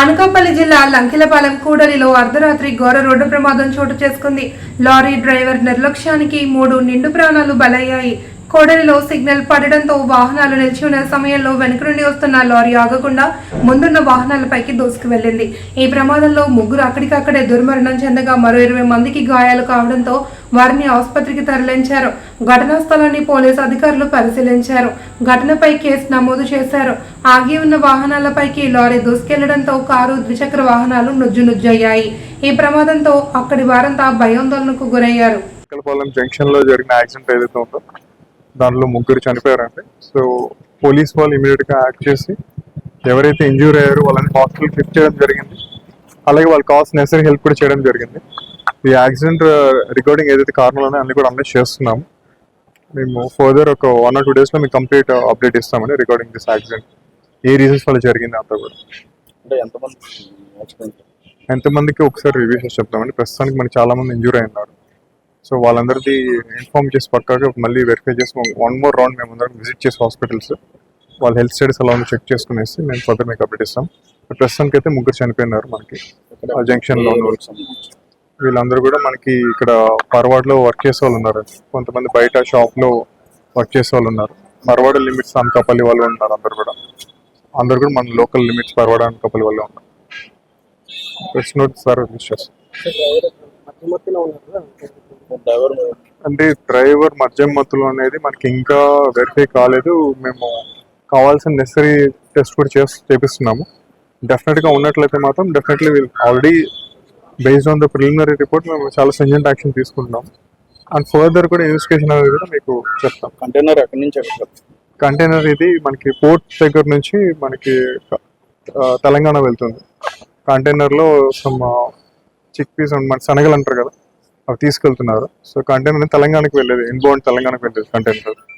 అనకాపల్లి జిల్లా లంకిలపాలెం కూడలిలో అర్ధరాత్రి ఘోర రోడ్డు ప్రమాదం చోటు చేసుకుంది. లారీ డ్రైవర్ నిర్లక్ష్యానికి మూడు నిండు ప్రాణాలు బలయ్యాయి. కోడలిలో సిగ్నల్ పడడంతో వాహనాలు నిలిచి ఉన్న సమయంలో వెనుక నుండి వస్తున్న లారీ ఆగకుండా ముందున్న వాహనాలపైకి దూసుకు వెళ్ళింది. ఈ ప్రమాదంలో ముగ్గురు అక్కడికక్కడే దుర్మరణం చెందగా మరో ఇరవై మందికి గాయాలు కావడంతో వారిని ఆసుపత్రికి తరలించారు. ఘటనా స్థలాన్ని పోలీసు అధికారులు పరిశీలించారు. ఘటనపై కేసు నమోదు చేశారు. ఆగి ఉన్న వాహనాలపైకి లారీ దూసుకెళ్ళడంతో కారు ద్విచక్ర వాహనాలు నుజ్జు నుజ్జయ్యాయి. ఈ ప్రమాదంతో అక్కడి వారంతా భయాందోళనకు గురయ్యారు. జంక్షన్లో జరిగిన యాక్సిడెంట్ ఏదైతే ఉందో దానిలో ముగ్గురు చనిపోయారండి. సో పోలీస్ వాళ్ళు ఇమీడియట్గా యాక్ట్ చేసి ఎవరైతే ఇంజూర్ అయ్యారో వాళ్ళని హాస్పిటల్ షిఫ్ట్ చేయడం జరిగింది. అలాగే వాళ్ళకి కావాల్సిన నెసరీ హెల్ప్ కూడా చేయడం జరిగింది. ఈ యాక్సిడెంట్ రికార్డింగ్ ఏదైతే కారణాలు అన్ని కూడా అన్నీ చేస్తున్నాము. మేము ఫర్దర్ ఒక వన్ ఆర్ టూ డేస్లో మీకు కంప్లీట్ అప్డేట్ ఇస్తామని రికార్డింగ్ దిస్ యాక్సిడెంట్. ఏ రీజన్స్ వల్ల జరిగింది అంతా కూడా. ఎంతమందికి ఒకసారి రివ్యూ చేసి చెప్తామండి. ప్రస్తుతానికి మనకి చాలా మంది ఇంజూర్ అయినారు సో వాళ్ళందరిది ఇన్ఫార్మ్ చేసి పక్కాగా మళ్ళీ వెరిఫై చేసి వన్ మోర్ రౌండ్ మేము అందరం విజిట్ చేసి హాస్పిటల్స్ వాళ్ళ హెల్త్ స్టేటస్ ఎలా ఉందో చెక్ చేసుకునేసి మేము ఫర్దర్ మీకు అప్డేట్ ఇస్తాం. ప్రస్తుతానికి అయితే ముగ్గురు చనిపోయినారు మనకి. ఆ జంక్షన్లో ఉన్న వాళ్ళు. వీళ్ళందరూ కూడా మనకి ఇక్కడ పర్వాడ్లో వర్క్ చేసే వాళ్ళు ఉన్నారు. కొంతమంది బయట షాప్లో వర్క్ చేసే వాళ్ళు ఉన్నారు. పర్వాడ లిమిట్స్ అనకాపల్లి వాళ్ళు ఉన్నారు అందరు కూడా. అందరు కూడా మన లోకల్ లిమిట్స్ పర్వాడ అనకాపల్లి వాళ్ళు ఉన్నారు. ప్రెస్ నోట్ సార్ చేస్తాం అంటే డ్రైవర్ మద్యం మత్తులు అనేది మనకి ఇంకా వెరిఫై కాలేదు. మేము కావాల్సిన నెసరీ టెస్ట్ కూడా చేసి చేపిస్తున్నాము. డెఫినెట్గా ఉన్నట్లయితే మాత్రం definitely already based on the preliminary report మేము చాలా సెంజెంట్ యాక్షన్ తీసుకుంటున్నాం. అండ్ ఫర్దర్ కూడా ఇన్వెస్టిగేషన్ అనేది కూడా మీకు చెప్తాం. కంటైనర్ ఎక్కడి నుంచి కంటైనర్ ఇది మనకి పోర్ట్ దగ్గర నుంచి మనకి తెలంగాణ వెళ్తుంది. కంటైనర్లో సమ్ చిక్ పీస్ మన శనగలు అంటారు కదా అవి తీసుకెళ్తున్నారు. సో కంటైనర్ తెలంగాణకు వెళ్ళేది ఇన్బౌండ్ తెలంగాణకు వెళ్ళేది కంటైనర్